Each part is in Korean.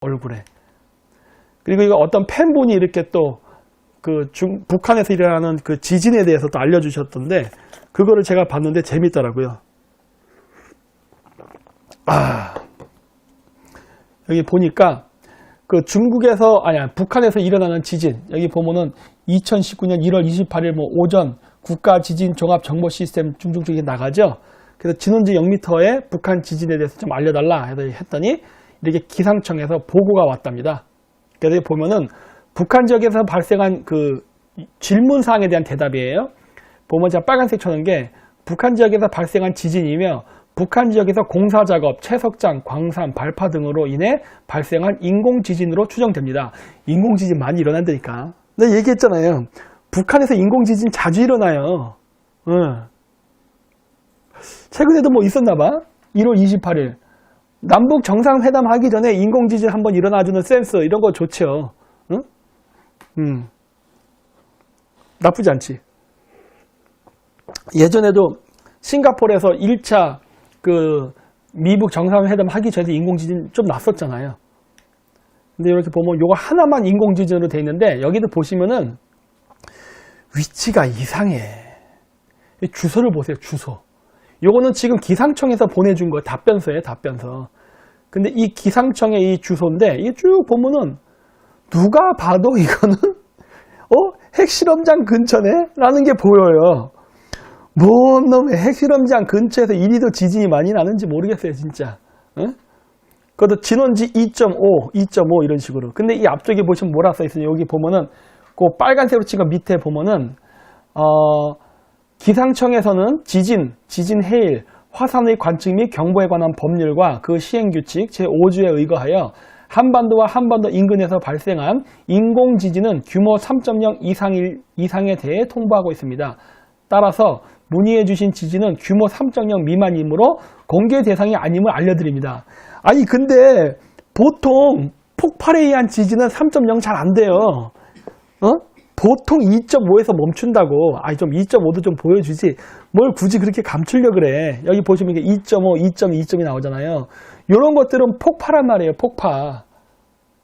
얼굴에. 그리고 이거 어떤 팬분이 이렇게 또 그 중, 북한에서 일어나는 그 지진에 대해서 또 알려주셨던데 그거를 제가 봤는데 재밌더라고요. 아, 여기 보니까 그 중국에서 아니야 북한에서 일어나는 지진 여기 보면은 2019년 1월 28일 뭐 오전 국가 지진 종합 정보 시스템 중중 쪽에 나가죠. 그래서 진원지 0m의 북한 지진에 대해서 좀 알려달라 했더니 이렇게 기상청에서 보고가 왔답니다. 그래서 보면은 북한 지역에서 발생한 그 질문 사항에 대한 대답이에요. 보면 제가 빨간색 쳐놓은 게 북한 지역에서 발생한 지진이며 북한 지역에서 공사 작업, 채석장, 광산, 발파 등으로 인해 발생한 인공 지진으로 추정됩니다. 인공 지진 많이 일어난다니까. 내가 얘기했잖아요. 북한에서 인공 지진 자주 일어나요. 응. 최근에도 뭐 있었나 봐. 1월 28일. 남북 정상회담 하기 전에 인공 지진 한번 일어나주는 센스 이런 거 좋죠. 응? 음. 나쁘지 않지. 예전에도 싱가포르에서 1차 그 미북 정상회담 하기 전에 인공지진 좀 났었잖아요. 근데 이렇게 보면 요거 하나만 인공지진으로 돼 있는데 여기도 보시면은 위치가 이상해. 이 주소를 보세요, 주소. 요거는 지금 기상청에서 보내준 거 답변서예요, 답변서. 근데 이 기상청의 이 주소인데 이게 쭉 보면은 누가 봐도 이거는 어 핵실험장 근처네? 라는 게 보여요. 뭔 놈의 핵실험장 근처에서 이리도 지진이 많이 나는지 모르겠어요, 진짜. 응? 그것도 진원지 2.5, 2.5 이런 식으로. 근데 이 앞쪽에 보시면 뭐라 써 있어요? 여기 보면은 그 빨간색으로 찍은 밑에 보면은 어 기상청에서는 지진, 지진 해일, 화산의 관측 및 경보에 관한 법률과 그 시행 규칙 제5주에 의거하여 한반도와 한반도 인근에서 발생한 인공 지진은 규모 3.0 이상일, 이상에 대해 통보하고 있습니다. 따라서 문의해 주신 지진은 규모 3.0 미만이므로 공개 대상이 아님을 알려드립니다. 아니 근데 보통 폭발에 의한 지진은 3.0 잘 안 돼요. 어? 보통 2.5에서 멈춘다고. 아니 좀 2.5도 좀 보여주지. 뭘 굳이 그렇게 감추려 그래. 여기 보시면 이게 2.5, 2.2, 2점이 나오잖아요. 이런 것들은 폭파란 말이에요. 폭파.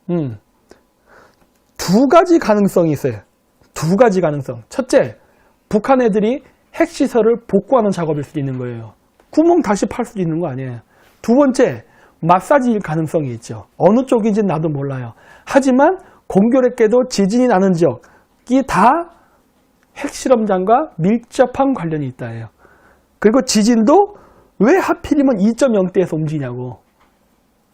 음. 두 가지 가능성이 있어요. 두 가지 가능성. 첫째, 북한 애들이 핵시설을 복구하는 작업일 수도 있는 거예요. 구멍 다시 팔 수도 있는 거 아니에요. 두 번째, 마사지일 가능성이 있죠. 어느 쪽인지는 나도 몰라요. 하지만 공교롭게도 지진이 나는 지역 이다 핵실험장과 밀접한 관련이 있다예요. 그리고 지진도 왜 하필이면 2.0대에서 움직이냐고.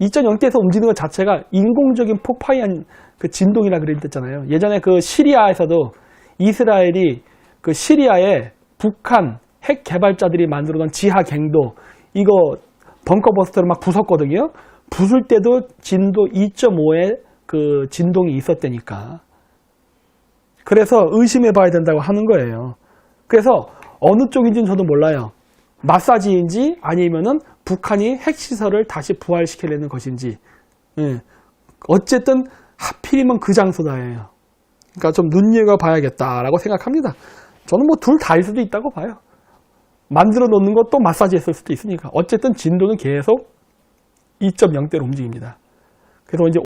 2.0대에서 움직이는 것 자체가 인공적인 폭파한 그 진동이라 그랬잖아요. 예전에 그 시리아에서도 이스라엘이 그 시리아에 북한 핵 개발자들이 만들어 놓은 지하 갱도 이거 벙커버스터를 막 부쉈거든요. 부술 때도 진도 2.5의 그 진동이 있었다니까. 그래서 의심해 봐야 된다고 하는 거예요. 그래서 어느 쪽인지는 저도 몰라요. 마사지인지 아니면은 북한이 핵시설을 다시 부활시키려는 것인지. 예. 어쨌든 하필이면 그 장소다예요. 그러니까 좀 눈여겨 봐야겠다라고 생각합니다. 저는 뭐 둘 다일 수도 있다고 봐요. 만들어 놓는 것도 마사지 했을 수도 있으니까. 어쨌든 진도는 계속 2.0대로 움직입니다. 그래서 이제